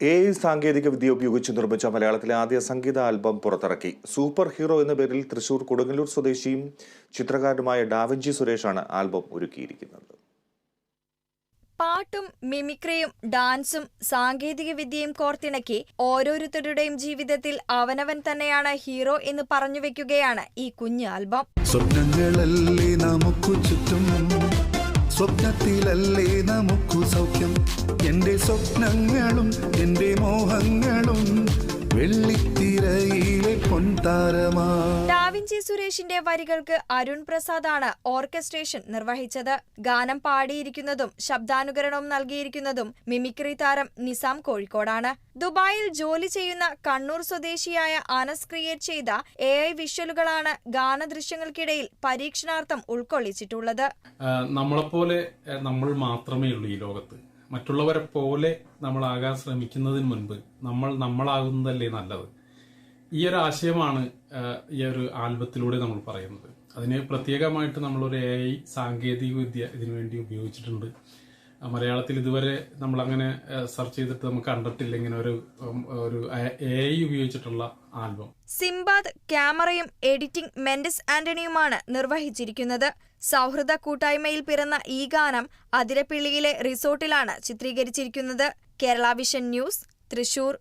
A I സാങ്കേതിക വിദ്യ ഉപയോഗിച്ച് നിർമ്മിച്ച മലയാളത്തിലെ ആദ്യ സംഗീത ആൽബം പുറത്തിറക്കി. സൂപ്പർ ഹീറോ എന്ന പേരിൽ തൃശൂർ കൊടുങ്ങല്ലൂർ സ്വദേശിയും ചിത്രകാരനുമായ ഡാവിഞ്ചി സുരേഷാണ് ആൽബം ഒരുക്കിയിരിക്കുന്നത്. പാട്ടും മിമിക്രിയും ഡാൻസും സാങ്കേതിക വിദ്യയും കോർത്തിണക്കി ഓരോരുത്തരുടെയും ജീവിതത്തിൽ അവനവൻ തന്നെയാണ് ഹീറോ എന്ന് പറഞ്ഞു വെക്കുകയാണ് ഈ കുഞ്ഞ് ആൽബം. സ്വപ്നങ്ങളല്ലേ നമുക്ക് ചുറ്റും? സ്വപ്നത്തിലല്ലേ നമുക്കു സൗഖ്യം? എന്റെ സ്വപ്നങ്ങളും എന്റെ മോഹങ്ങളും വെള്ളിത്തിരയിലെ പൊൻതാരമാ. ഡാവിഞ്ചി സുരേഷിന്റെ വരികൾക്ക് അരുൺ പ്രസാദാണ് ഓർക്കസ്ട്രേഷൻ നിർവഹിച്ചത്. ഗാനം പാടിയിരിക്കുന്നതും ശബ്ദാനുകരണവും നൽകിയിരിക്കുന്നതും മിമിക്രി താരം നിസാം കോഴിക്കോടാണ്. ദുബായിൽ ജോലി ചെയ്യുന്ന കണ്ണൂർ സ്വദേശിയായ അനസ് ക്രിയേറ്റ് ചെയ്ത എ ഐ വിഷ്വലുകളാണ് ഗാനദൃശ്യങ്ങൾക്കിടയിൽ പരീക്ഷണാർത്ഥം ഉൾക്കൊള്ളിച്ചിട്ടുള്ളത്. നമ്മളെപ്പോലെ നമ്മൾ മാത്രമേ ഉള്ളൂ ഈ ലോകത്ത്. മറ്റുള്ളവരെ പോലെ നമ്മളാകാൻ ശ്രമിക്കുന്നതിന് മുൻപ് നമ്മൾ നമ്മളാകുന്നതല്ലേ നല്ലത്. ഈ ഒരു ആശയമാണ് ഈ ഒരു ആൽബത്തിലൂടെ നമ്മൾ പറയുന്നത്. അതിന് പ്രത്യേകമായിട്ട് നമ്മളൊരു എ ഐ സാങ്കേതിക വിദ്യ ഇതിനു വേണ്ടി ഉപയോഗിച്ചിട്ടുണ്ട്. മലയാളത്തിൽ ഇതുവരെ നമ്മൾ അങ്ങനെ സെർച്ച് ചെയ്തിട്ട് നമുക്ക് കണ്ടിട്ടില്ല ഇങ്ങനെ ഒരു ഒരു എ ഐ ഉപയോഗിച്ചിട്ടുള്ള ആൽബം. സിംബാദ് ക്യാമറയും എഡിറ്റിംഗ് മെൻഡിസ് ആന്റണിയുമാണ് നിർവഹിച്ചിരിക്കുന്നത്. സൗഹൃദ കൂട്ടായ്മയിൽ പിറന്ന ഈ ഗാനം അതിരപ്പിള്ളിയിലെ റിസോർട്ടിലാണ് ചിത്രീകരിച്ചിരിക്കുന്നത്. Kerala vision news Thrissur.